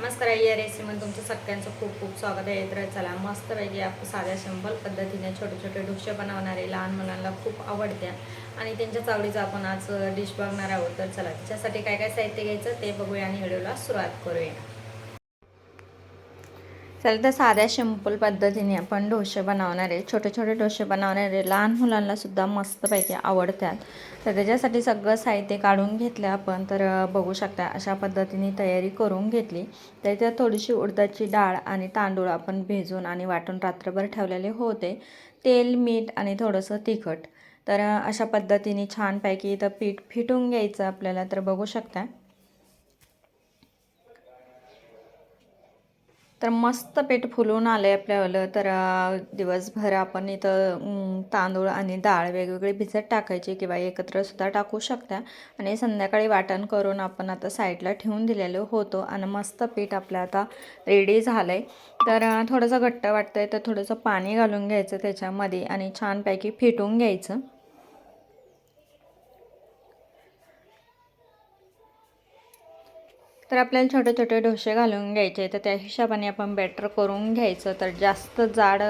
नमस्कार या रेसिपीमध्ये तुमचं सगळ्यांचं खूप खूप स्वागत आहे. तर चला मस्तपैकी आपण साध्या शंभर पद्धतीने छोटे छोटे डोसे बनवणारे लहान मुलांना खूप आवडत्या आणि त्यांच्या चावडीचं आपण आज डिश बघणार आहोत. तर चला त्याच्यासाठी काय काय साहित्य घ्यायचं ते बघूया आणि व्हिडिओला सुरुवात करूया. चल तर साध्या सिंपल पद्धतीने आपण डोसे बनवणारे छोटे छोटे डोसे बनवणारे लहान मुलांनासुद्धा मस्तपैकी आवडतात. तर त्याच्यासाठी सगळं साहित्य काढून घेतलं आपण. तर बघू शकता अशा पद्धतीने तयारी करून घेतली. तर त्यात थोडीशी उडदाची डाळ आणि तांदूळ आपण भिजून आणि वाटून रात्रभर ठेवलेले होते. तेल मीठ आणि थोडंसं तिखट. तर अशा पद्धतीने छानपैकी इथं पीठ फिटून घ्यायचं आपल्याला तर बघू शकता. तर मस्त पेट फुलून आलं आहे आपल्याला तर दिवसभर आपण इथं तांदूळ आणि डाळ वेगवेगळे भिजत टाकायची किंवा एकत्रसुद्धा टाकू शकता. आणि संध्याकाळी वाटण करून आपण आता साईडला ठेवून दिलेलो होतो आणि मस्त पीठ आपलं आता रेडी झालं आहे तर थोडंसं घट्ट वाटतं आहे तर थोडंसं पाणी घालून घ्यायचं त्याच्यामध्ये आणि छानपैकी फिटून घ्यायचं. तर आपल्याला छोटे छोटे डोसे घालून घ्यायचे. तर त्या हिशोबाने आपण बॅटर करून घ्यायचं. तर जास्त जाड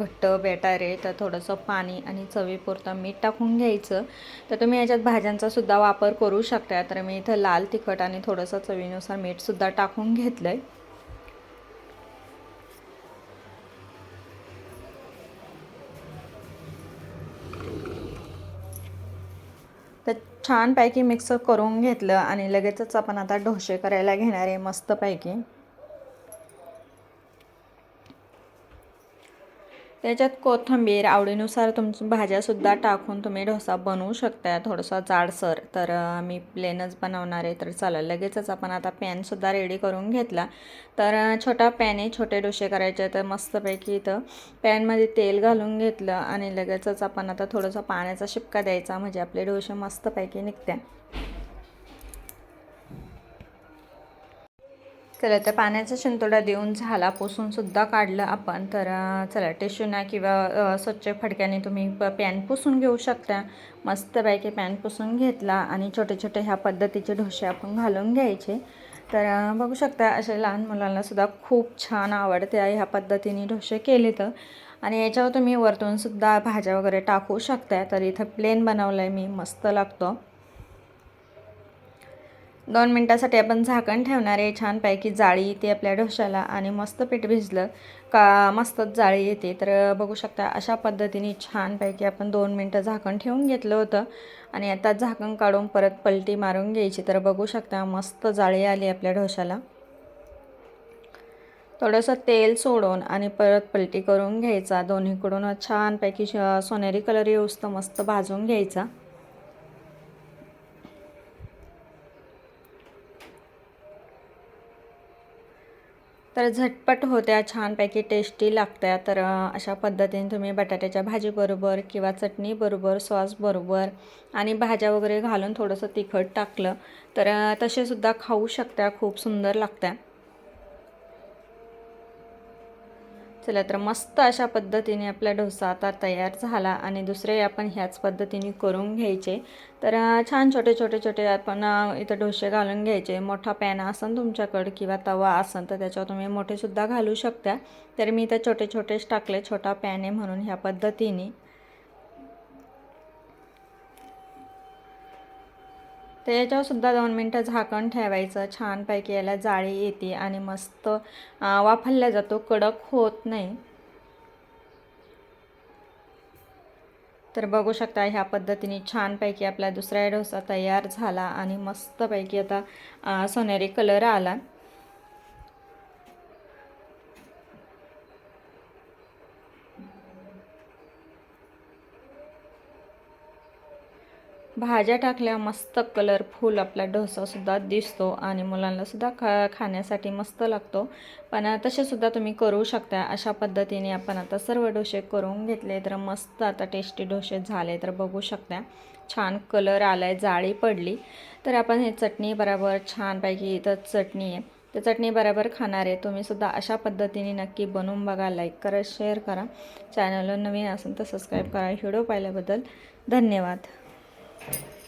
घट्ट बॅटर आहे. तर थोडंसं पाणी आणि चवीपुरतं मीठ टाकून घ्यायचं. तर तुम्ही याच्यात भाज्यांचा सुद्धा वापर करू शकता. तर मी इथं लाल तिखट आणि थोडंसं चवीनुसार मीठसुद्धा टाकून घेतलं आहे तर छानपैकी मिक्स करून घेतलं आणि लगेचच आपण आता डोसे करायला घेणार आहे मस्तपैकी. त्याच्यात कोथिंबीर आवडीनुसार तुमची भाज्यासुद्धा टाकून तुम्ही डोसा बनवू शकता थोडंसं जाडसर. तर मी प्लेनच बनवणार आहे. तर चला लगेचच आपण आता पॅनसुद्धा रेडी करून घेतला. तर छोटा पॅन आहे छोटे डोसे करायचे तर मस्तपैकी इथं पॅनमध्ये तेल घालून घेतलं आणि लगेचच आपण आता थोडंसं पाण्याचा शिपका द्यायचा. म्हणजे आपले डोसे मस्तपैकी निघते चला तर पाण्याचा शिंतोडा देऊन झाला पुसूनसुद्धा काढलं आपण. तर चला टिश्यूना किंवा स्वच्छ फडक्याने तुम्ही पॅन पुसून घेऊ शकता. मस्तपैकी पॅन पुसून घेतला आणि छोटे छोटे ह्या पद्धतीचे ढोसे आपण घालून घ्यायचे. तर बघू शकता अशा लहान मुलांनासुद्धा खूप छान आवडते ह्या पद्धतीने ढोसे केले तर. आणि याच्यावर तुम्ही वरतूनसुद्धा भाज्या वगैरे टाकू शकता. तर इथं प्लेन बनवलं आहे मी मस्त लागतो. दोन मिनटासाठी आपण झाकण ठेवणार आहे. छानपैकी जाळी येते आपल्या डोशाला आणि मस्त पीठ भिजलं का मस्तच जाळी येते. तर बघू शकता अशा पद्धतीने छानपैकी आपण दोन मिनटं झाकण ठेवून घेतलं होतं. आणि आता झाकण काढून परत पलटी मारून घ्यायची. तर बघू शकता मस्त जाळी आली आपल्या डोशाला थोडंसं तेल सोडून आणि परत पलटी करून घ्यायचा. दोन्हीकडून छानपैकी सोनेरी कलर येऊस्त मस्त भाजून घ्यायचा. तर झटपट होत्या छानपैकी टेस्टी लागत्या. तर अशा पद्धतीने तुम्ही बटाट्याच्या भाजीबरोबर किंवा चटणीबरोबर सॉसबरोबर आणि भाज्या वगैरे घालून थोडंसं तिखट टाकलं तर तसेसुद्धा खाऊ शकता. खूप सुंदर लागत्या. चला तर मस्त अशा पद्धतीने आपला डोसा आता तयार झाला आणि दुसरे आपण ह्याच पद्धतीने करून घ्यायचे. तर छान छोटे छोटे छोटे आपण इथं डोसे घालून घ्यायचे. मोठा पॅन असन तुमच्याकडं किंवा तवा असन तर त्याच्यावर तुम्ही मोठेसुद्धा घालू शकता. तर मी इथं छोटे छोटेच टाकले छोटा पॅन आहे म्हणून ह्या पद्धतीने. तर याच्यावरसुद्धा दोन मिनटं झाकण ठेवायचं. छानपैकी याला जाळी येते आणि मस्त वाफरल्या जातो. कडक होत नाही. तर बघू शकता ह्या पद्धतीने छानपैकी आपला दुसरा डोसा तयार झाला आणि मस्तपैकी आता सोनेरी कलर आला. भाज्या टाकल्या मस्त कलरफुल आपला डोसासुद्धा दिसतो आणि मुलांनासुद्धा खा खाण्यासाठी मस्त लागतो. पण तसेसुद्धा तुम्ही करू शकता. अशा पद्धतीने आपण आता सर्व डोसे करून घेतले तर मस्त आता टेस्टी डोसे झाले तर बघू शकता. छान कलर आला आहे जाळी पडली. तर आपण हे चटणी बरोबर छानपैकी इथं चटणी आहे. तर चटणी बरोबर खाणार आहे. तुम्हीसुद्धा अशा पद्धतीने नक्की बनवून बघा लाईक करा शेअर करा. चॅनलवर नवीन असेल तर सबस्क्राईब करा. व्हिडिओ पाहिल्याबद्दल धन्यवाद. Okay.